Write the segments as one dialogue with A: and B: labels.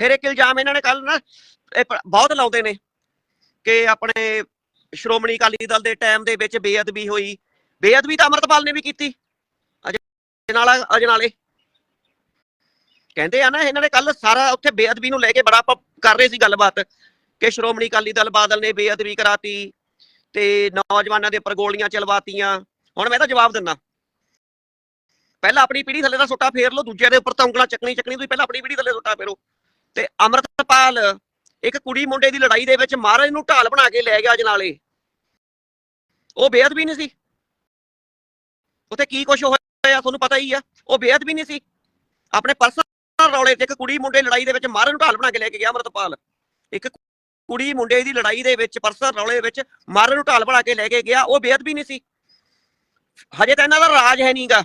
A: ਫਿਰ ਇੱਕ ਇਲਜ਼ਾਮ ਇਹਨਾਂ ਨੇ ਕੱਲ ਨਾ ਇਹ ਬਹੁਤ ਲਾਉਂਦੇ ਨੇ ਕਿ ਆਪਣੇ ਸ਼੍ਰੋਮਣੀ ਅਕਾਲੀ ਦਲ ਦੇ ਟਾਈਮ ਦੇ ਵਿੱਚ ਬੇਅਦਬੀ ਹੋਈ। ਬੇਅਦਬੀ ਤਾਂ ਅਮਰਤਪਾਲ ਨੇ ਵੀ ਕੀਤੀ। ਅਜਨਾਲਾ, ਅਜਨਾਲੇ। ਕਹਿੰਦੇ ਆ ਨਾ, ਇਹਨਾਂ ਨੇ ਕੱਲ ਸਾਰਾ ਉੱਥੇ ਬੇਅਦਬੀ ਨੂੰ ਲੈ ਕੇ ਬੜਾ ਆਪਾਂ ਕਰ ਰਹੇ ਸੀ ਗੱਲਬਾਤ ਕਿ ਸ਼੍ਰੋਮਣੀ ਅਕਾਲੀ ਦਲ ਬਾਦਲ ਨੇ ਬੇਅਦਬੀ ਕਰਾਤੀ ਤੇ ਨੌਜਵਾਨਾਂ ਦੇ ਉੱਪਰ ਗੋਲੀਆਂ ਚਲਵਾਤੀਆਂ। ਹੁਣ ਮੈਂ ਤਾਂ ਜਵਾਬ ਦਿੰਦਾ। ਪਹਿਲਾਂ ਆਪਣੀ ਪੀੜ੍ਹੀ ਥੱਲੇ ਦਾ ਸੁੱਟਾ ਫੇਰ ਲਓ, ਦੂਜਿਆਂ ਦੇ ਉੱਪਰ ਤਾਂ ਉਂਗਲਾਂ ਚੱਕਣੀ ਚੱਕਣੀ ਤੁਸੀਂ ਪਹਿਲਾਂ ਆਪਣੀ ਪੀੜ੍ਹੀ ਥੱਲੇ ਸੁੱਟਾ ਫੇਰੋ। ਤੇ ਅਮਰਤਪਾਲ, ਇੱਕ ਕੁੜੀ ਮੁੰਡੇ ਦੀ ਲੜਾਈ ਦੇ ਵਿੱਚ ਮਹਾਰਾਜ ਨੂੰ ਢਾਲ ਬਣਾ ਕੇ ਲੈ ਗਿਆ ਅਜਨਾਲੇ ਉਹ ਬੇਅਦਬੀ ਨਹੀਂ ਸੀ। ਉੱਥੇ ਕੀ ਕੁਝ ਹੋਇਆ ਤੁਹਾਨੂੰ ਪਤਾ ਹੀ ਆ। ਉਹ ਬੇਅਦਬੀ ਨਹੀਂ ਸੀ। ਆਪਣੇ ਪਰਸਨਲ ਰੌਲੇ ਤੇ ਇੱਕ ਕੁੜੀ ਮੁੰਡੇ ਦੀ ਲੜਾਈ ਦੇ ਵਿੱਚ ਮਹਾਰਾਜ ਨੂੰ ਢਾਲ ਬਣਾ ਕੇ ਲੈ ਕੇ ਗਿਆ ਅਮਰਤਪਾਲ। ਇੱਕ ਕੁੜੀ ਮੁੰਡੇ ਦੀ ਲੜਾਈ ਦੇ ਵਿੱਚ, ਪਰਸਨਲ ਰੌਲੇ ਵਿੱਚ ਮਹਾਰਾਜ ਨੂੰ ਢਾਲ ਬਣਾ ਕੇ ਲੈ ਕੇ ਗਿਆ। ਉਹ ਬੇਅਦਬੀ ਨਹੀਂ ਸੀ। ਹਜੇ ਤਾਂ ਇਹਨਾਂ ਦਾ ਰਾਜ ਹੈ ਨਹੀਂਗਾ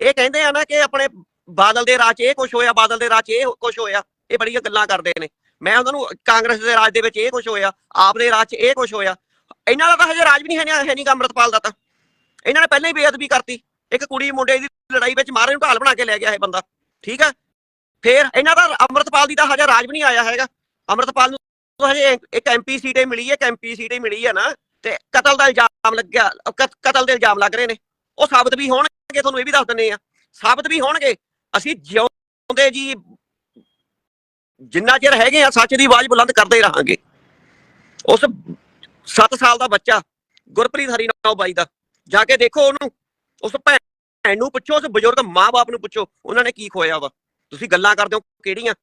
A: ਇਹ ਕਹਿੰਦੇ ਆ ਨਾ ਕਿ ਆਪਣੇ ਬਾਦਲ ਦੇ ਰਾਜ 'ਚ ਇਹ ਕੁਝ ਹੋਇਆ, ਬਾਦਲ ਦੇ ਰਾਜ 'ਚ ਇਹ ਕੁਝ ਹੋਇਆ। ਇਹ ਬੜੀਆਂ ਗੱਲਾਂ ਕਰਦੇ ਨੇ। ਮੈਂ ਉਹਨਾਂ ਨੂੰ ਕਾਂਗਰਸ ਦੇ ਰਾਜ ਦੇ ਵਿੱਚ ਇਹ ਕੁਝ ਹੋਇਆ, ਆਪ ਦੇ ਰਾਜ 'ਚ ਇਹ ਕੁਝ ਹੋਇਆ। ਇਹਨਾਂ ਦਾ ਤਾਂ ਹਜੇ ਰਾਜ ਵੀ ਨਹੀਂ ਹੈ ਨਹੀਂ ਹੈ ਅੰਮ੍ਰਿਤਪਾਲ ਦਾ ਤਾਂ। ਇਹਨਾਂ ਨੇ ਪਹਿਲਾਂ ਹੀ ਬੇਅਦਬੀ ਕਰਤੀ। ਇੱਕ ਕੁੜੀ ਮੁੰਡੇ ਦੀ ਲੜਾਈ ਵਿੱਚ ਮਾਰੇ ਨੂੰ ਢਾਲ ਬਣਾ ਕੇ ਲੈ ਗਿਆ ਇਹ ਬੰਦਾ। ਠੀਕ ਹੈ ਫੇਰ ਇਹਨਾਂ ਦਾ ਅੰਮ੍ਰਿਤਪਾਲ ਦੀ ਤਾਂ ਹਜੇ ਰਾਜ ਵੀ ਨਹੀਂ ਆਇਆ ਹੈਗਾ। ਅੰਮ੍ਰਿਤਪਾਲ ਨੂੰ ਹਜੇ ਇੱਕ ਐਮਪੀ ਸੀਟੇ ਮਿਲੀ ਹੈ, ਇੱਕ ਐਮਪੀ ਸੀਟੇ ਮਿਲੀ ਹੈ ਨਾ, ਤੇ ਕਤਲ ਦਾ ਇਲਜ਼ਾਮ ਲੱਗਿਆ ਕਤ- ਕਤਲ ਦੇ ਇਲਜ਼ਾਮ ਲੱਗ ਰਹੇ ਨੇ। ਉਹ ਸਾਬਤ ਵੀ ਹੋਣਗੇ, ਤੁਹਾਨੂੰ ਇਹ ਵੀ ਦੱਸ ਦਿੰਨੇ ਆ ਸਾਬਤ ਵੀ ਹੋਣਗੇ। ਅਸੀਂ ਜਿਉਂਦੇ ਜੀ ਜਿੰਨਾ ਚਿਰ ਹੈਗੇ ਆ, ਸੱਚ ਦੀ ਆਵਾਜ਼ ਬੁਲੰਦ ਕਰਦੇ ਰਹਾਂਗੇ। ਉਸ 7 ਸਾਲ ਦਾ ਬੱਚਾ, ਗੁਰਪ੍ਰੀਤ ਹਰੀ ਹਰੀਨਾਓ ਬਾਈ ਦਾ, ਜਾ ਕੇ ਦੇਖੋ ਉਹਨੂੰ, ਉਸ ਭੈਣ ਨੂੰ ਪੁੱਛੋ, ਉਸ ਬਜ਼ੁਰਗ ਮਾਂ-ਬਾਪ ਨੂੰ ਪੁੱਛੋ, ਉਹਨਾਂ ਨੇ ਕੀ ਖੋਇਆ ਵਾ? ਤੁਸੀਂ ਗੱਲਾਂ ਕਰਦੇ ਹੋ, ਕਿਹੜੀਆਂ?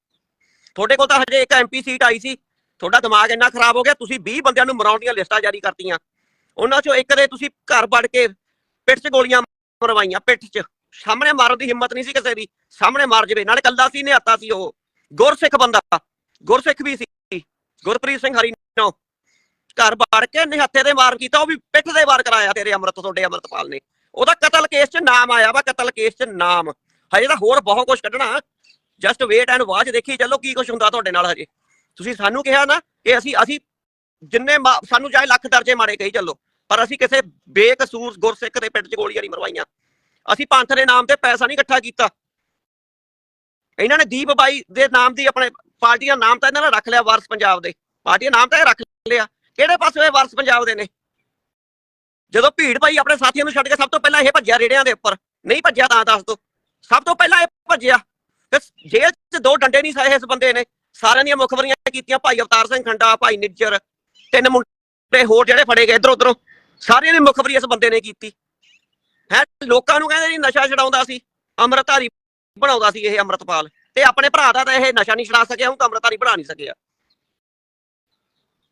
A: ਤੁਹਾਡੇ ਕੋਲ ਤਾਂ ਹਜੇ ਇੱਕ ਐਮਪੀ ਸੀਟ ਆਈ ਸੀ, ਤੁਹਾਡਾ ਦਿਮਾਗ ਇੰਨਾ ਖਰਾਬ ਹੋ ਗਿਆ, ਤੁਸੀਂ 20 ਬੰਦਿਆਂ ਨੂੰ ਮਰਾਉਣ ਦੀਆਂ ਲਿਸਟਾਂ ਜਾਰੀ ਕਰਤੀਆਂ। ਉਹਨਾਂ ਚੋਂ ਇੱਕ ਦੇ ਤੁਸੀਂ ਘਰ ਵੜ ਕੇ ਪਿੱਠ 'ਚ ਗੋਲੀਆਂ ਮਰਵਾਈਆਂ, ਪਿੱਠ 'ਚ। ਸਾਹਮਣੇ ਮਾਰਨ ਦੀ ਹਿੰਮਤ ਨਹੀਂ ਸੀ ਕਿਸੇ ਦੀ, ਸਾਹਮਣੇ ਮਾਰ ਜਵੇ, ਨਾਲੇ ਕੱਲਾ ਸੀ, ਨਿਹੱਤਾ ਸੀ ਉਹ। ਗੁਰਸਿੱਖ ਬੰਦਾ। ਗੁਰਸਿੱਖ ਵੀ ਸੀ। ਗੁਰਪ੍ਰੀਤ ਸਿੰਘ ਹਰੀਨੋ ਘਰ ਬਾੜ ਕੇ ਨਿਹੱਥੇ ਦੇ ਮਾਰ ਕੀਤਾ, ਉਹ ਵੀ ਪਿੱਠ ਦੇ ਵਾਰ ਕਰਾਇਆ ਤੇਰੇ ਅੰਮ੍ਰਿਤ, ਤੁਹਾਡੇ ਅੰਮ੍ਰਿਤਪਾਲ ਨੇ। ਉਹਦਾ ਕਤਲ ਕੇਸ 'ਚ ਨਾਮ ਆਇਆ ਵਾ, ਕਤਲ ਕੇਸ 'ਚ ਨਾਮ। ਹਜੇ ਤਾਂ ਹੋਰ ਬਹੁਤ ਕੁਝ ਕੱਢਣਾ। ਜਸਟ ਵੇਟ ਐਂਡ ਵਾਚ ਦੇਖੀ ਚੱਲੋ ਕੀ ਕੁਝ ਹੁੰਦਾ ਤੁਹਾਡੇ ਨਾਲ ਹਜੇ। ਤੁਸੀਂ ਸਾਨੂੰ ਕਿਹਾ ਨਾ ਕਿ ਅਸੀਂ ਅਸੀਂ ਜਿੰਨੇ ਮਾ- ਸਾਨੂੰ ਚਾਹੇ ਲੱਖ ਦਰਜੇ ਮਾਰੇ ਕਹੀ ਚੱਲੋ, ਪਰ ਅਸੀਂ ਕਿਸੇ ਬੇਕਸੂਰ ਗੁਰਸਿੱਖ ਦੇ ਪਿੱਠ 'ਚ ਗੋਲੀਆਂ ਨਹੀਂ ਮਰਵਾਈਆਂ। ਅਸੀਂ ਪੰਥ ਦੇ ਨਾਮ ਤੇ ਪੈਸਾ ਨਹੀਂ ਇਕੱਠਾ ਕੀਤਾ। ਇਹਨਾਂ ਨੇ ਦੀਪ ਬਾਈ ਦੇ ਨਾਮ ਦੀ ਆਪਣੇ ਪਾਰਟੀ ਦਾ ਨਾਮ ਤਾਂ ਇਹਨਾਂ ਨੇ ਰੱਖ ਲਿਆ ਵਾਰਸ ਪੰਜਾਬ ਦੇ। ਪਾਰਟੀ ਦਾ ਨਾਮ ਤਾਂ ਇਹ ਰੱਖ ਲਿਆ। ਕਿਹੜੇ ਪਾਸੇ ਇਹ ਵਾਰਸ ਪੰਜਾਬ ਦੇ ਨੇ? ਜਦੋਂ ਭੀੜ ਭਾਈ ਆਪਣੇ ਸਾਥੀਆਂ ਨੂੰ ਛੱਡ ਕੇ ਸਭ ਤੋਂ ਪਹਿਲਾਂ ਇਹ ਭੱਜਿਆ ਰੇੜਿਆਂ ਦੇ ਉੱਪਰ। ਨਹੀਂ ਭੱਜਿਆ ਤਾਂ ਦੱਸ ਦੋ। ਸਭ ਤੋਂ ਪਹਿਲਾਂ ਇਹ ਭੱਜਿਆ। ਤੇ ਜੇਲ੍ਹ 'ਚ ਦੋ ਡੰਡੇ ਨਹੀਂ ਸਹੇ ਇਸ ਬੰਦੇ ਨੇ। ਸਾਰਿਆਂ ਦੀਆਂ ਮੁਖਬਰੀਆਂ ਕੀਤੀਆਂ ਭਾਈ ਅਵਤਾਰ ਸਿੰਘ ਖੰਡਾ, ਭਾਈ ਨਿੱਜਰ, ਤਿੰਨ ਮੁੰਡੇ ਹੋਰ ਜਿਹੜੇ ਫੜੇ ਗਏ ਇਧਰ ਉਧਰੋਂ। ਸਾਰਿਆਂ ਦੀ ਮੁਖਬਰੀ ਇਸ ਬੰਦੇ ਨੇ ਕੀਤੀ। ਹੈ, ਲੋਕਾਂ ਨੂੰ ਕਹਿੰਦੇ ਜੀ ਨਸ਼ਾ ਛਡਾਉਂਦਾ ਸੀ। ਅੰਮ੍ਰਿਤਧਾਰੀ ਬਣਾਉਂਦਾ ਸੀ ਇਹ ਅੰਮ੍ਰਿਤਪਾਲ। ਤੇ ਆਪਣੇ ਭਰਾ ਦਾ ਤਾਂ ਇਹ ਨਸ਼ਾ ਨਹੀਂ ਛਡਾ ਸਕਿਆ, ਹੁਣ ਤਾਂ ਅੰਮ੍ਰਿਤਧਾਰੀ ਬਣਾ ਨਹੀਂ ਸਕਿਆ।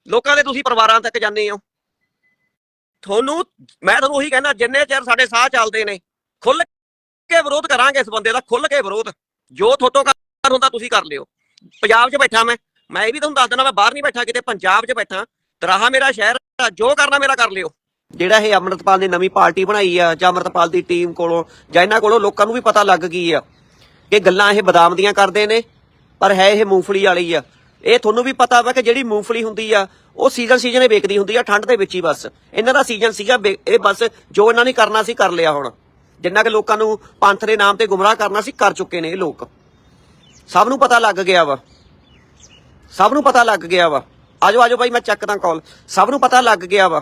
A: ਲੋਕਾਂ ਦੇ ਤੁਸੀਂ ਪਰਿਵਾਰਾਂ ਤੱਕ ਜਾਂਦੇ ਹੋ। ਤੁਹਾਨੂੰ, ਮੈਂ ਤੁਹਾਨੂੰ ਉਹੀ ਕਹਿੰਦਾ, ਜਿੰਨੇ ਚਿਰ ਸਾਡੇ ਸਾਹ ਚੱਲਦੇ ਨੇ ਖੁੱਲ ਕੇ ਵਿਰੋਧ ਕਰਾਂਗੇ ਇਸ ਬੰਦੇ ਦਾ ਖੁੱਲ ਕੇ ਵਿਰੋਧ। ਜੋ ਥੋਤੋਂ ਕਰ ਹੁੰਦਾ, ਤੁਸੀਂ ਕਰ ਲਿਓ। ਪੰਜਾਬ 'ਚ ਬੈਠਾ ਮੈਂ ਮੈਂ ਇਹ ਵੀ ਤੁਹਾਨੂੰ ਦੱਸ ਦਿੰਦਾ, ਮੈਂ ਬਾਹਰ ਨਹੀਂ ਬੈਠਾ ਕਿਤੇ, ਪੰਜਾਬ 'ਚ ਬੈਠਾ। ਦਰਾਹਾ ਮੇਰਾ ਸ਼ਹਿਰ ਜੋ ਕਰਨਾ ਮੇਰਾ ਕਰ ਲਿਓ। ਜਿਹੜਾ ਇਹ ਅੰਮ੍ਰਿਤਪਾਲ ਨੇ ਨਵੀਂ ਪਾਰਟੀ ਬਣਾਈ ਆ, ਜਾਂ ਅੰਮ੍ਰਿਤਪਾਲ ਦੀ ਟੀਮ ਕੋਲੋਂ, ਜਾਂ ਇਹਨਾਂ ਕੋਲੋਂ ਲੋਕਾਂ ਨੂੰ ਵੀ ਪਤਾ ਲੱਗ ਗਈ ਆ ਕਿ ਗੱਲਾਂ ਇਹ ਬਦਾਮ ਦੀਆਂ ਕਰਦੇ ਨੇ, ਪਰ ਹੈ ਇਹ ਮੂੰਗਫਲੀ ਵਾਲੀ ਆ। ਇਹ ਤੁਹਾਨੂੰ ਵੀ ਪਤਾ ਵਾ ਕਿ ਜਿਹੜੀ ਮੂੰਗਫਲੀ ਹੁੰਦੀ ਆ, ਉਹ ਸੀਜ਼ਨ ਸੀਜ਼ਨ ਹੀ ਵੇਚਦੀ ਹੁੰਦੀ ਆ, ਠੰਡ ਦੇ ਵਿੱਚ ਹੀ ਬਸ। ਇਹਨਾਂ ਦਾ ਸੀਜ਼ਨ ਸੀਗਾ ਇਹ ਬਸ ਜੋ ਇਹਨਾਂ ਨੇ ਕਰਨਾ ਸੀ ਕਰ ਲਿਆ ਹੁਣ। ਜਿੰਨਾ ਕਿ ਲੋਕਾਂ ਨੂੰ ਪੰਥ ਦੇ ਨਾਮ ਤੇ ਗੁੰਮਰਾਹ ਕਰਨਾ ਸੀ, ਕਰ ਚੁੱਕੇ ਨੇ ਇਹ ਲੋਕ। ਸਭ ਨੂੰ ਪਤਾ ਲੱਗ ਗਿਆ ਵਾ। ਸਭ ਨੂੰ ਪਤਾ ਲੱਗ ਗਿਆ ਵਾ। ਆਜੋ ਆਜੋ ਭਾਈ ਮੈਂ ਚੱਕਦਾ ਕਾਲ ਸਭ ਨੂੰ ਪਤਾ ਲੱਗ ਗਿਆ ਵਾ।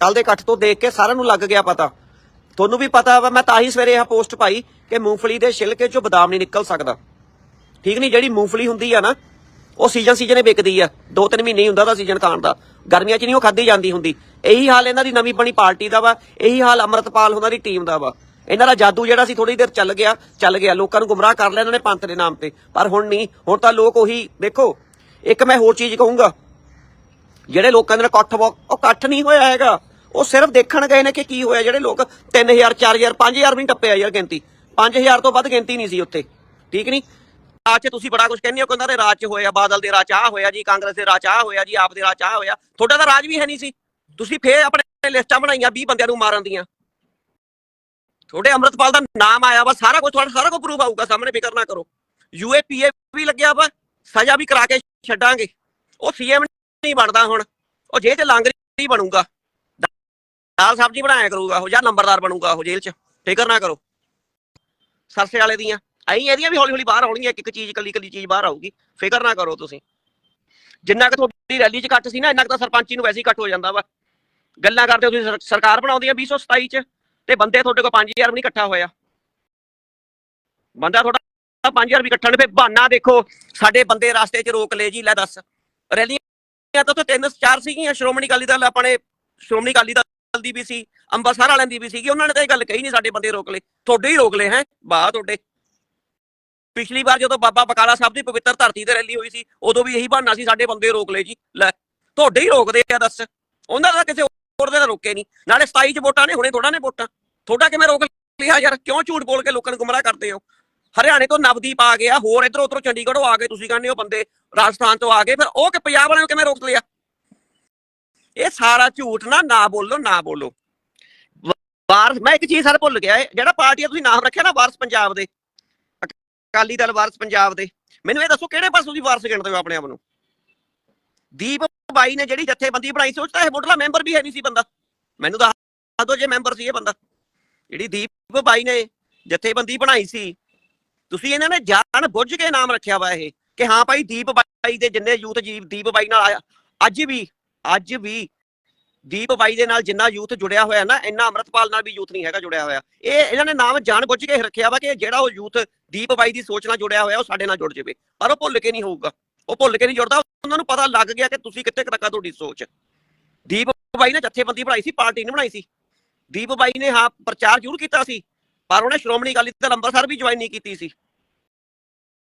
A: ਕੱਲ ਦੇ ਇਕੱਠ ਤੋਂ ਦੇਖ ਕੇ ਸਾਰਿਆਂ ਨੂੰ ਲੱਗ ਗਿਆ ਪਤਾ। ਤੁਹਾਨੂੰ ਵੀ ਪਤਾ ਵਾ ਮੈਂ ਤਾਂ ਹੀ ਸਵੇਰੇ ਇਹ ਪੋਸਟ ਪਾਈ ਕਿ ਮੂੰਗਫਲੀ ਦੇ ਛਿਲਕੇ ਚੋਂ ਬਦਾਮ ਨਹੀਂ ਨਿਕਲ ਸਕਦਾ। ਠੀਕ ਨਹੀਂ? ਜਿਹੜੀ ਮੂੰਗਫਲੀ ਹੁੰਦੀ ਆ ਨਾ, ਉਹ ਸੀਜ਼ਨ ਸੀਜ਼ਨ ਹੀ ਵਿਕਦੀ ਆ। ਦੋ ਤਿੰਨ ਮਹੀਨੇ ਹੀ ਹੁੰਦਾ ਦਾ ਸੀਜ਼ਨ ਖਾਣ ਦਾ। ਗਰਮੀਆਂ 'ਚ ਨਹੀਂ ਉਹ ਖਾਧੀ ਜਾਂਦੀ ਹੁੰਦੀ। ਇਹੀ ਹਾਲ ਇਹਨਾਂ ਦੀ ਨਵੀਂ ਬਣੀ ਪਾਰਟੀ ਦਾ ਵਾ। ਇਹੀ ਹਾਲ ਅਮਰਤਪਾਲ ਉਹਨਾਂ ਦੀ ਟੀਮ ਦਾ ਵਾ। ਇਹਨਾਂ ਦਾ ਜਾਦੂ ਜਿਹੜਾ ਸੀ ਥੋੜੀ ਦੇਰ ਚੱਲ ਗਿਆ ਚੱਲ ਗਿਆ। ਲੋਕਾਂ ਨੂੰ ਗੁੰਮਰਾਹ ਕਰ ਲਿਆ ਇਹਨਾਂ ਨੇ ਪੰਥ ਦੇ ਨਾਮ ਤੇ। ਪਰ ਹੁਣ ਨਹੀਂ। ਹੁਣ ਤਾਂ ਲੋਕ ਉਹੀ ਦੇਖੋ, ਇੱਕ ਮੈਂ ਹੋਰ ਚੀਜ਼ ਕਹੂੰਗਾ। ਜਿਹੜੇ ਲੋਕਾਂ ਦੇ ਨਾਲ ਇਕੱਠ ਵਾ- ਉਹ ਇਕੱਠ ਨਹੀਂ ਹੋਇਆ ਹੈਗਾ। ਉਹ ਸਿਰਫ ਦੇਖਣ ਗਏ ਨੇ ਕਿ ਕੀ ਹੋਇਆ, ਜਿਹੜੇ ਲੋਕ 3000 4000 5000 ਵੀ ਨਹੀਂ ਟੱਪਿਆ ਯਾਰ ਗਿਣਤੀ। 5000 ਤੋਂ ਵੱਧ ਗਿਣਤੀ ਨਹੀਂ ਸੀ ਉੱਥੇ। ਠੀਕ ਨਹੀਂ ਰਾਜ 'ਚ ਤੁਸੀਂ ਬੜਾ ਕੁਝ ਕਹਿੰਦੇ ਹੋ ਕਹਿੰਦਾ ਦੇ ਰਾਜ 'ਚ ਹੋਇਆ, ਬਾਦਲ ਦੇ ਰਾਜ 'ਚ ਆਹ ਹੋਇਆ ਜੀ, ਕਾਂਗਰਸ ਦੇ ਰਾਜ 'ਚ ਆਹ ਹੋਇਆ ਜੀ, ਆਪ ਦੇ ਰਾਜ 'ਚ ਆਹ ਹੋਇਆ। ਤੁਹਾਡਾ ਤਾਂ ਰਾਜ ਵੀ ਹੈ ਨਹੀਂ ਸੀ। ਤੁਸੀਂ ਫੇਰ ਆਪਣੇ ਲਿਸਟਾਂ ਬਣਾਈਆਂ 20 ਬੰਦਿਆਂ ਨੂੰ ਮਾਰਨ ਦੀਆਂ। ਤੁਹਾਡੇ ਅੰਮ੍ਰਿਤਪਾਲ ਦਾ ਨਾਮ ਆਇਆ ਵਾ, ਸਾਰਾ ਕੁਝ ਤੁਹਾਡਾ ਸਾਰਾ ਕੁਝ ਪ੍ਰੂਫ ਆਊਗਾ, ਸਾਹਮਣੇ ਫਿਕਰ ਨਾ ਕਰੋ। ਯੂਏਪੀਏ ਵੀ ਲੱਗਿਆ ਵਾ, ਸਜ਼ਾ ਵੀ ਕਰਾ ਕੇ ਛੱਡਾਂਗੇ। ਉਹ ਸੀਐਮ ਨਹੀਂ ਬਣਦਾ ਹੁਣ। ਉਹ ਜੇ 'ਚ ਲਾਂਗਰੀ ਬਣੂਗਾ। ਦਾਲ ਸਬਜ਼ੀ ਬਣਾਇਆ ਕਰੂਗਾ ਉਹ, ਜਾਂ ਨੰਬਰਦਾਰ ਬਣੂਗਾ ਉਹ ਜੇਲ੍ਹ 'ਚ। ਫਿਕਰ ਨਾ ਕਰੋ। ਸਰਸੇ ਵਾਲੇ ਦੀਆਂ। ਆਈ ਇਹਦੀਆਂ ਵੀ ਹੌਲੀ ਹੌਲੀ ਬਾਹਰ ਆਉਣਗੀਆਂ ਇੱਕ ਇੱਕ ਚੀਜ਼ ਕੱਲੀ ਕੱਲੀ ਚੀਜ਼ ਬਾਹਰ ਆਊਗੀ। ਫਿਕਰ ਨਾ ਕਰੋ ਤੁਸੀਂ। ਜਿੰਨਾ ਕਿ ਤੁਹਾਡੀ ਰੈਲੀ 'ਚ ਕੱਟ ਸੀ ਨਾ, ਇੰਨਾ ਕੁ ਤਾਂ ਸਰਪੰਚੀ ਨੂੰ ਵੈਸੇ ਹੀ ਕੱਟ ਹੋ ਜਾਂਦਾ ਵਾ। ਗੱਲਾਂ ਕਰਦੇ ਤੁਸੀਂ ਸਰਕਾਰ ਬਣਾਉਂਦੀ ਆ 2027 'ਚ, ਤੇ ਬੰਦੇ ਤੁਹਾਡੇ ਕੋਲ 5000 ਵੀ ਨਹੀਂ ਇਕੱਠਾ ਹੋਇਆ। ਬੰਦਾ ਤੁਹਾਡਾ 5000 ਵੀ ਇਕੱਠਾ ਨਹੀਂ ਫੇ ਬਹਾਨਾ ਦੇਖੋ, ਸਾਡੇ ਬੰਦੇ ਰਸਤੇ 'ਚ ਰੋਕ ਲਏ ਜੀ, ਲੈ ਦੱਸ। ਰੈਲੀਆਂ ਤਾਂ ਉੱਥੇ ਤਿੰਨ ਚਾਰ ਸੀਗੀਆਂ, ਸ਼੍ਰੋਮਣੀ ਅਕਾਲੀ ਦਲ ਆਪਣੇ, ਸ਼੍ਰੋਮਣੀ ਅਕਾਲੀ ਦਲ ਦੀ ਵੀ ਸੀ ਅੰਮ੍ਰਿਤਸਰ ਵਾਲਿਆਂ ਦੀ ਵੀ ਸੀਗੀ, ਉਹਨਾਂ ਨੇ ਤਾਂ ਇਹ ਗੱਲ ਕਹੀ ਨਹੀਂ ਸਾਡੇ ਬੰਦੇ ਰੋਕ ਲਏ, ਤੁਹਾਡੇ ਹੀ ਰੋਕ ਲਏ ਹੈ, ਵਾਹ ਤੁਹਾਡੇ। ਪਿਛਲੀ ਵਾਰ ਜਦੋਂ ਬਾਬਾ ਬਕਾਲਾ ਸਾਹਿਬ ਦੀ ਪਵਿੱਤਰ ਧਰਤੀ ਤੇ ਰੈਲੀ ਹੋਈ ਸੀ, ਉਦੋਂ ਵੀ ਇਹੀ ਬਹਾਨਾ ਸੀ, ਸਾਡੇ ਬੰਦੇ ਰੋਕ ਲਏ ਜੀ, ਲੈ, ਤੁਹਾਡੇ ਹੀ ਰੋਕਦੇ ਆ ਦੱਸ, ਉਹਨਾਂ ਦਾ ਕਿਸੇ ਹੋਰ ਦੇ ਤਾਂ ਰੋਕੇ ਨਹੀਂ ਨਾਲੇ 27 ਚ ਵੋਟਾਂ ਨੇ, ਹੁਣੇ ਥੋੜਾ ਨੇ ਵੋਟਾਂ, ਤੁਹਾਡਾ ਕਿਵੇਂ ਰੋਕ ਲਿਆ ਯਾਰ, ਕਿਉਂ ਝੂਠ ਬੋਲ ਕੇ ਲੋਕਾਂ ਨੂੰ ਗੁੰਮਰਾਹ ਕਰਦੇ ਹੋ? ਹਰਿਆਣੇ ਤੋਂ ਨਵਦੀਪ ਆ ਗਿਆ, ਹੋਰ ਇਧਰ ਉਧਰੋਂ ਚੰਡੀਗੜ੍ਹੋਂ ਆ ਗਏ, ਤੁਸੀਂ ਕਹਿੰਦੇ ਹੋ ਬੰਦੇ ਰਾਜਸਥਾਨ ਤੋਂ ਆ ਗਏ, ਫਿਰ ਉਹ ਕਿ ਪੰਜਾਬ ਵਾਲਿਆਂ ਨੂੰ ਕਿਵੇਂ ਰੋਕ ਲਿਆ? ਇਹ ਸਾਰਾ ਝੂਠ ਨਾ ਨਾ ਬੋਲੋ ਨਾ ਬੋਲੋ। ਵਾਰਸ, ਮੈਂ ਇੱਕ ਚੀਜ਼ ਸਰ ਭੁੱਲ ਗਿਆ ਜਿਹੜਾ ਪਾਰਟੀ ਦਾ ਤੁਸੀਂ ਨਾਮ ਰੱਖਿਆ ਨਾ ਵਾਰਸ ਪੰਜਾਬ ਦੇ। ਅਕਾਲੀ ਦਲ ਵਾਰਸ ਪੰਜਾਬ ਦੇ। ਮੈਨੂੰ ਇਹ ਦੱਸੋ, ਕਿਹੜੇ ਪਾਸੋਂ ਦੀ ਵਾਰਸ ਗਿਣਦੇ ਹੋ ਆਪਣੇ ਆਪ ਨੂੰ? ਦੀਪ ਬਾਈ ਨੇ ਜਿਹੜੀ ਜਥੇਬੰਦੀ ਬਣਾਈ ਸੀ, ਉਹ ਤਾਂ ਇਹ ਮੁੱਢਲਾ ਮੈਂਬਰ ਵੀ ਹੈ ਨਹੀਂ ਸੀ ਬੰਦਾ। ਮੈਨੂੰ ਦੱਸ ਦਿਓ ਜੇ ਮੈਂਬਰ ਸੀ ਇਹ ਬੰਦਾ। ਜਿਹੜੀ ਦੀਪ ਬਾਈ ਨੇ ਜਥੇਬੰਦੀ ਬਣਾਈ ਸੀ, ਤੁਸੀਂ ਇਹਨਾਂ ਨੇ ਜਾਣ ਬੁੱਝ ਕੇ ਨਾਮ ਰੱਖਿਆ ਵਾ ਇਹ। ਕਿ ਹਾਂ ਭਾਈ, ਦੀਪ ਬਾਈ ਦੇ ਜਿੰਨੇ ਯੂਥ ਜੀਵ ਦੀਪ ਬਾਈ ਨਾਲ ਆਇਆ, ਅੱਜ ਵੀ ਅੱਜ ਵੀ ਦੀਪ ਬਾਈ ਦੇ ਨਾਲ ਜਿੰਨਾ ਯੂਥ ਜੁੜਿਆ ਹੋਇਆ ਨਾ, ਇੰਨਾ ਅਮਰਤਪਾਲ ਨਾਲ ਵੀ ਯੂਥ ਨਹੀਂ ਹੈਗਾ ਜੁੜਿਆ ਹੋਇਆ। ਇਹ ਇਹਨਾਂ ਨੇ ਨਾਮ ਜਾਣ ਬੁੱਝ ਕੇ ਰੱਖਿਆ ਵਾ ਕਿ ਜਿਹੜਾ ਉਹ ਯੂਥ ਦੀਪ ਬਾਈ ਦੀ ਸੋਚ ਨਾਲ ਜੁੜਿਆ ਹੋਇਆ, ਉਹ ਸਾਡੇ ਨਾਲ ਜੁੜ ਜਾਵੇ। ਪਰ ਉਹ ਭੁੱਲ ਕੇ ਨਹੀਂ ਹੋਊਗਾ। ਉਹ ਭੁੱਲ ਕੇ ਨਹੀਂ ਜੁੜਦਾ। ਉਹਨਾਂ ਨੂੰ ਪਤਾ ਲੱਗ ਗਿਆ ਕਿ ਤੁਸੀਂ ਕਿੱਥੇ ਕੁ ਤੱਕ ਤੁਹਾਡੀ ਸੋਚ। ਦੀਪ ਬਾਈ ਨੇ ਜਥੇਬੰਦੀ ਬਣਾਈ ਸੀ, ਪਾਰਟੀ ਨਹੀਂ ਬਣਾਈ ਸੀ। ਦੀਪ ਬਾਈ ਨੇ ਹਾਂ ਪ੍ਰਚਾਰ ਜ਼ਰੂਰ ਕੀਤਾ ਸੀ, ਪਰ ਉਹਨੇ ਸ਼੍ਰੋਮਣੀ ਅਕਾਲੀ ਦਲ ਅੰਮ੍ਰਿਤਸਰ ਵੀ ਜੁਆਇਨ ਨਹੀਂ ਕੀਤੀ ਸੀ।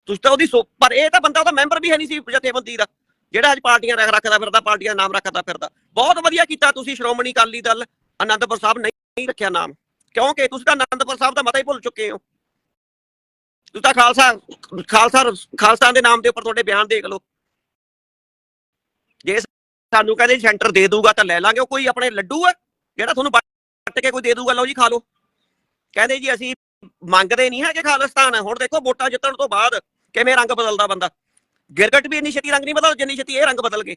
A: ਤੁਸੀਂ ਤਾਂ ਉਹਦੀ ਸੋ ਪਰ ਇਹ ਤਾਂ ਬੰਦਾ ਉਹਦਾ ਮੈਂਬਰ ਵੀ ਹੈ ਨਹੀਂ ਸੀ ਜਥੇਬੰਦੀ ਦਾ। ਜਿਹੜਾ ਅੱਜ ਪਾਰਟੀਆਂ ਰੱਖ ਰੱਖਦਾ ਫਿਰਦਾ, ਪਾਰਟੀਆਂ ਦਾ ਨਾਮ ਰੱਖਦਾ ਫਿਰਦਾ। ਬਹੁਤ ਵਧੀਆ ਕੀਤਾ ਤੁਸੀਂ, ਸ਼੍ਰੋਮਣੀ ਅਕਾਲੀ ਦਲ ਆਨੰਦਪੁਰ ਸਾਹਿਬ ਨਹੀਂ ਰੱਖਿਆ ਨਾਮ। ਕਿਉਂਕਿ ਤੁਸੀਂ ਤਾਂ ਆਨੰਦਪੁਰ ਸਾਹਿਬ ਦਾ ਮਤਾ ਹੀ ਭੁੱਲ ਚੁੱਕੇ ਹੋ। ਤੁਸੀਂ ਤਾਂ ਖਾਲਸਾ ਖਾਲਸਾ ਖਾਲਸਾ ਦੇ ਨਾਮ ਦੇ ਉੱਪਰ ਤੁਹਾਡੇ ਬਿਆਨ ਦੇਖ ਲਓ। ਜੇ ਸਾਨੂੰ ਕਹਿੰਦੇ ਸੈਂਟਰ ਦੇ ਦੂਗਾ ਤਾਂ ਲੈ ਲਾਂਗੇ, ਉਹ ਕੋਈ ਆਪਣੇ ਲੱਡੂ ਆ, ਜਿਹੜਾ ਤੁਹਾਨੂੰ ਵੱਟ ਕੇ ਕੋਈ ਦੇ ਦੂਗਾ ਲਓ ਜੀ ਖਾ ਲਓ। ਕਹਿੰਦੇ ਜੀ ਅਸੀਂ ਮੰਗਦੇ ਨਹੀਂ ਹੈਗੇ ਖਾਲਿਸਤਾਨ, ਹੁਣ ਦੇਖੋ ਵੋਟਾਂ ਜਿੱਤਣ ਤੋਂ ਬਾਅਦ ਕਿਵੇਂ ਰੰਗ ਬਦਲਦਾ ਬੰਦਾ। ਗਿਰਗਟ ਵੀ ਇੰਨੀ ਛੇਤੀ ਰੰਗ ਨਹੀਂ ਬਦਲ ਜਿੰਨੀ ਛੇਤੀ ਇਹ ਰੰਗ ਬਦਲ ਗਏ।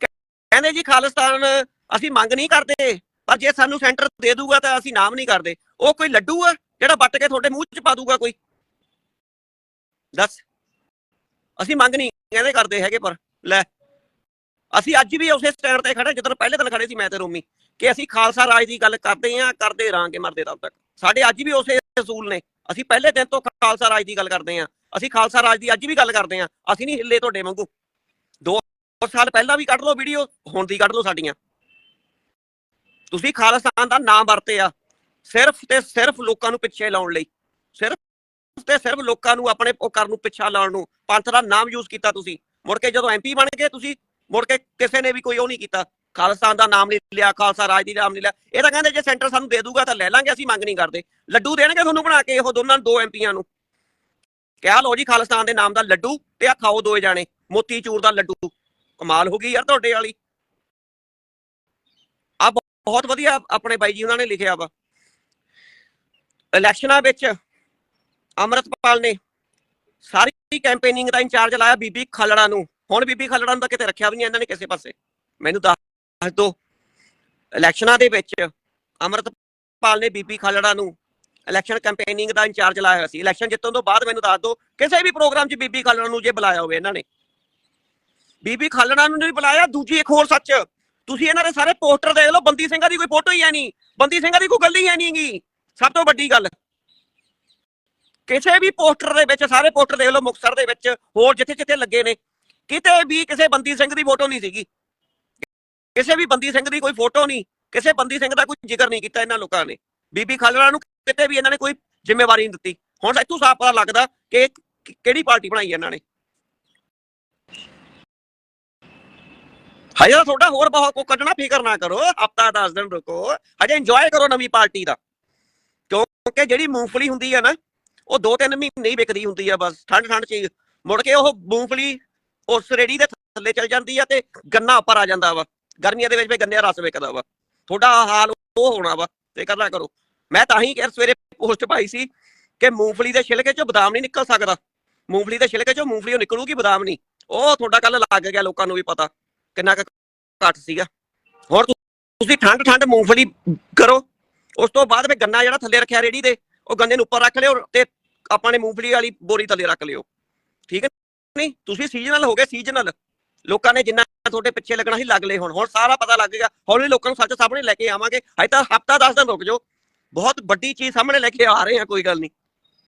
A: ਕਹਿੰਦੇ ਜੀ, ਖਾਲਿਸਤਾਨ, ਅਸੀਂ ਮੰਗ ਨਹੀਂ ਕਰਦੇ, ਪਰ ਜੇ ਸਾਨੂੰ ਸੈਂਟਰ ਦੇ ਦੂਗਾ ਤਾਂ ਅਸੀਂ ਨਾਮ ਨਹੀਂ ਕਰਦੇ। ਉਹ ਕੋਈ ਲੱਡੂ ਆ, ਜਿਹੜਾ ਵੱਟ ਕੇ ਤੁਹਾਡੇ ਮੂੰਹ 'ਚ ਪਾ ਦੂਗਾ ਕੋਈ? ਦੱਸ। ਅਸੀਂ ਮੰਗ ਨਹੀਂ ਕਹਿੰਦੇ ਕਰਦੇ ਹੈਗੇ, ਪਰ ਲੈ। ਅਸੀਂ ਅੱਜ ਵੀ ਉਸੇ ਸਟੈਂਡ ਤੇ ਖੜੇ ਜਦੋਂ ਪਹਿਲੇ ਦਿਨ ਖੜੇ ਸੀ ਮੈਂ ਤੇ ਰੋਮੀ, ਕਿ ਅਸੀਂ ਖਾਲਸਾ ਰਾਜ ਦੀ ਗੱਲ ਕਰਦੇ ਆਂ, ਕਰਦੇ ਰਾਂਗੇ ਮਰਦੇ ਤਦ ਤੱਕ। ਸਾਡੇ ਅੱਜ ਵੀ ਉਸੇ ਅਸੂਲ ਨੇ। ਅਸੀਂ ਪਹਿਲੇ ਦਿਨ ਤੋਂ ਖਾਲਸਾ ਰਾਜ ਦੀ ਗੱਲ ਕਰਦੇ ਆਂ ਅਸੀਂ ਖਾਲਸਾ ਰਾਜ ਦੀ ਅੱਜ ਵੀ ਗੱਲ ਕਰਦੇ ਆਂ ਅਸੀਂ ਨਹੀਂ ਹਿੱਲੇ ਤੁਹਾਡੇ ਵਾਂਗੂ। ਦੋ ਸਾਲ ਪਹਿਲਾਂ ਵੀ ਕੱਢ ਲਓ ਵੀਡੀਓ, ਹੁਣ ਦੀ ਕੱਢ ਲਓ ਸਾਡੀਆਂ। ਤੁਸੀਂ ਖਾਲਸਤਾਨ ਦਾ ਨਾਮ ਵਰਤੇ ਆ। ਸਿਰਫ ਤੇ ਸਿਰਫ ਲੋਕਾਂ ਨੂੰ ਪਿੱਛੇ ਲਾਉਣ ਲਈ। ਸਿਰਫ ਤੇ ਸਿਰਫ ਲੋਕਾਂ ਨੂੰ ਆਪਣੇ ਉਹ ਕਰਨ ਨੂੰ ਪਿੱਛਾ ਲਾਉਣ ਨੂੰ। ਪੰਥ ਦਾ ਨਾਮ ਯੂਜ਼ ਕੀਤਾ ਤੁਸੀਂ। ਮੁੜ ਕੇ ਜਦੋਂ ਐਮਪੀ ਬਣ ਗਏ ਤੁਸੀਂ, ਮੁੜ ਕੇ ਕਿਸੇ ਨੇ ਵੀ ਕੋਈ ਉਹ ਨਹੀਂ ਕੀਤਾ। ਖਾਲਿਸਤਾਨ ਦਾ ਨਾਮ ਨਹੀਂ ਲਿਆ, ਖਾਲਸਾ ਰਾਜ ਦੀ ਨਾਮ ਨਹੀਂ ਲਿਆ। ਇਹ ਤਾਂ ਕਹਿੰਦੇ ਜੇ ਸੈਂਟਰ ਸਾਨੂੰ ਦੇ ਦੂਗਾ ਤਾਂ ਲੈ ਲਾਂਗੇ, ਅਸੀਂ ਮੰਗ ਨਹੀਂ ਕਰਦੇ। ਲੱਡੂ ਦੇਣਗੇ ਤੁਹਾਨੂੰ ਬਣਾ ਕੇ, ਉਹ ਦੋਨਾਂ ਨੂੰ ਦੋ ਐਮਪੀਆਂ ਨੂੰ। ਕਿਹਾ ਲੋ ਜੀ ਖਾਲਿਸਤਾਨ ਦੇ ਨਾਮ ਦਾ ਲੱਡੂ ਤੇ ਆ ਖਾਓ ਦੋਏ ਜਾਣੇ। ਮੋਤੀ ਚੂਰ ਦਾ ਲੱਡੂ। ਕਮਾਲ ਹੋ ਗਈ ਯਾਰ ਤੁਹਾਡੇ ਵਾਲੀ। ਆ ਬਹੁਤ ਵਧੀਆ ਆਪਣੇ ਬਾਈ ਜੀ ਉਹਨਾਂ ਨੇ ਲਿਖਿਆ ਵਾ। ਇਲੈਕਸ਼ਨਾਂ ਵਿੱਚ ਅਮਰਤਪਾਲ ਨੇ ਸਾਰੀ ਕੈਂਪੇਨਿੰਗ ਦਾ ਇੰਚਾਰਜ ਲਾਇਆ ਬੀਬੀ ਖਾਲੜਾ ਨੂੰ। ਹੁਣ ਬੀਬੀ ਖਾਲੜਾ ਨੂੰ ਤਾਂ ਕਿਤੇ ਰੱਖਿਆ ਵੀ ਨਹੀਂ ਇਹਨਾਂ ਨੇ ਕਿਸੇ ਪਾਸੇ। ਮੈਨੂੰ ਦੱਸ ਦਿਓ ਇਲੈਕਸ਼ਨਾਂ ਦੇ ਵਿੱਚ ਅਮਰਤਪਾਲ ਨੇ ਬੀਬੀ ਖਾਲੜਾ ਨੂੰ ਇਲੈਕਸ਼ਨ ਕੈਂਪੇਨਿੰਗ ਦਾ ਇੰਚਾਰਜ ਲਾਇਆ ਹੋਇਆ ਸੀ। ਇਲੈਕਸ਼ਨ ਜਿੱਤਣ ਤੋਂ ਬਾਅਦ ਮੈਨੂੰ ਦੱਸ ਦਿਓ, ਕਿਸੇ ਵੀ ਪ੍ਰੋਗਰਾਮ 'ਚ ਬੀਬੀ ਖਾਲੜਾ ਨੂੰ ਜੇ ਬੁਲਾਇਆ ਹੋਵੇ ਇਹਨਾਂ ਨੇ। ਬੀਬੀ ਖਾਲੜਾ ਨੂੰ ਨਹੀਂ ਬੁਲਾਇਆ, ਦੂਜੀ ਇੱਕ ਹੋਰ ਸੱਚ, ਤੁਸੀਂ ਇਹਨਾਂ ਦੇ ਸਾਰੇ ਪੋਸਟਰ ਦੇਖ ਲਓ, ਬੰਦੀ ਸਿੰਘਾਂ ਦੀ ਕੋਈ ਫੋਟੋ ਹੀ ਹੈ ਨਹੀਂ, ਬੰਦੀ ਸਿੰਘਾਂ ਦੀ ਕੋਈ ਗੱਲ ਹੀ ਹੈ ਨਹੀਂਗੀ ਸਭ ਤੋਂ ਵੱਡੀ ਗੱਲ, ਕਿਸੇ ਵੀ ਪੋਸਟਰ ਦੇ ਵਿੱਚ, ਸਾਰੇ ਪੋਸਟਰ ਦੇਖ ਲਓ ਮੁਕਤਸਰ ਦੇ ਵਿੱਚ, ਹੋਰ ਜਿੱਥੇ ਜਿੱਥੇ ਲੱਗੇ ਨੇ, ਕਿਤੇ ਵੀ ਕਿਸੇ ਬੰਦੀ ਸਿੰਘ ਦੀ ਫੋਟੋ ਨਹੀਂ ਸੀਗੀ। ਕਿਸੇ ਵੀ ਬੰਦੀ ਸਿੰਘ ਦੀ ਕੋਈ ਫੋਟੋ ਨਹੀਂ, ਕਿਸੇ ਬੰਦੀ ਸਿੰਘ ਦਾ ਕੋਈ ਜ਼ਿਕਰ ਨਹੀਂ ਕੀਤਾ ਇਹਨਾਂ ਲੋਕਾਂ ਨੇ। ਬੀਬੀ ਖਾਲੜਾ ਨੂੰ ਕਿਤੇ ਵੀ ਇਹਨਾਂ ਨੇ ਕੋਈ ਜ਼ਿੰਮੇਵਾਰੀ ਨਹੀਂ ਦਿੱਤੀ। ਹੁਣ ਇੱਥੋਂ ਸਾਫ਼ ਪਤਾ ਲੱਗਦਾ ਕਿ ਕਿਹੜੀ ਪਾਰਟੀ ਬਣਾਈ ਇਹਨਾਂ ਨੇ। ਹਜੇ ਤੁਹਾਡਾ ਹੋਰ ਬਹੁਤ ਕੁ ਕੱਢਣਾ, ਫਿਕਰ ਨਾ ਕਰੋ, ਹਫਤਾ 10 ਦਿਨ ਰੁਕੋ, ਹਜੇ ਇੰਜੋਏ ਕਰੋ ਨਵੀਂ ਪਾਰਟੀ ਦਾ। ਕਿਉਂਕਿ ਜਿਹੜੀ ਮੂੰਗਫਲੀ ਹੁੰਦੀ ਹੈ ਨਾ, ਉਹ 2-3 ਮਹੀਨੇ ਹੀ ਵਿਕਦੀ ਹੁੰਦੀ ਆ ਬਸ ਠੰਡ ਠੰਡ ਚ ਮੁੜ ਕੇ ਉਹ ਮੂੰਗਫਲੀ ਉਸ ਰੇੜੀ ਦੇ ਥੱਲੇ ਚਲ ਜਾਂਦੀ ਆ ਤੇ ਗੰਨਾ ਉੱਪਰ ਆ ਜਾਂਦਾ ਵਾ। ਗਰਮੀਆਂ ਦੇ ਵਿੱਚ ਵੀ ਗੰਨੇ ਦਾ ਰਸ ਵਿਕਦਾ ਵਾ। ਤੁਹਾਡਾ ਹਾਲ ਉਹ ਹੋਣਾ ਵਾ, ਤੇ ਕਰਨਾ ਕਰੋ। ਮੈਂ ਤਾਂ ਹੀ ਕਿ ਸਵੇਰੇ ਪੋਸਟ ਪਾਈ ਸੀ ਕਿ ਮੂੰਗਫਲੀ ਦੇ ਛਿਲਕੇ ਚੋਂ ਬਦਾਮ ਨਹੀਂ ਨਿਕਲ ਸਕਦਾ। ਮੂੰਗਫਲੀ ਦੇ ਛਿਲਕੇ ਚੋਂ ਮੂੰਗਫਲੀ ਨਿਕਲੂਗੀ ਬਦਾਮ ਨਹੀਂ। ਉਹ ਤੁਹਾਡਾ ਕੱਲ ਲੱਗ ਗਿਆ ਲੋਕਾਂ ਨੂੰ ਵੀ ਪਤਾ ਕਿੰਨਾ ਕੁ ਘੱਟ ਸੀਗਾ। ਹੋਰ ਤੁਸੀਂ ਠੰਡ ਠੰਡ ਮੂੰਗਫਲੀ ਕਰੋ। ਉਸ ਤੋਂ ਬਾਅਦ ਵੀ ਗੰਨਾ ਜਿਹੜਾ ਥੱਲੇ ਰੱਖਿਆ ਰੇੜੀ ਦੇ ਉਹ ਗੰਨੇ ਨੂੰ ਉੱਪਰ ਰੱਖ ਲਿਓ ਤੇ ਆਪਾਂ ਨੇ ਮੂੰਗਫਲੀ ਵਾਲੀ ਬੋਰੀ ਥੱਲੇ ਰੱਖ ਲਿਓ। ਠੀਕ ਹੈ ਨਹੀਂ ਤੁਸੀਂ ਸੀਜ਼ਨਲ ਹੋ ਗਏ ਸੀਜ਼ਨਲ ਲੋਕਾਂ ਨੇ ਜਿੰਨਾ ਤੁਹਾਡੇ ਪਿੱਛੇ ਲੱਗਣਾ ਸੀ, ਲੱਗ ਲਏ ਹੁਣ। ਹੁਣ ਸਾਰਾ ਪਤਾ ਲੱਗ ਗਿਆ। ਹੌਲੀ ਲੋਕਾਂ ਨੂੰ ਸੱਚ ਸਾਹਮਣੇ ਲੈ ਕੇ ਆਵਾਂਗੇ। ਅਜੇ ਤਾਂ ਹਫਤਾ 10 ਦਿਨ ਰੁਕ ਜਾਓ। ਬਹੁਤ ਵੱਡੀ ਚੀਜ਼ ਸਾਹਮਣੇ ਲੈ ਕੇ ਆ ਰਹੇ ਆ, ਕੋਈ ਗੱਲ ਨਹੀਂ।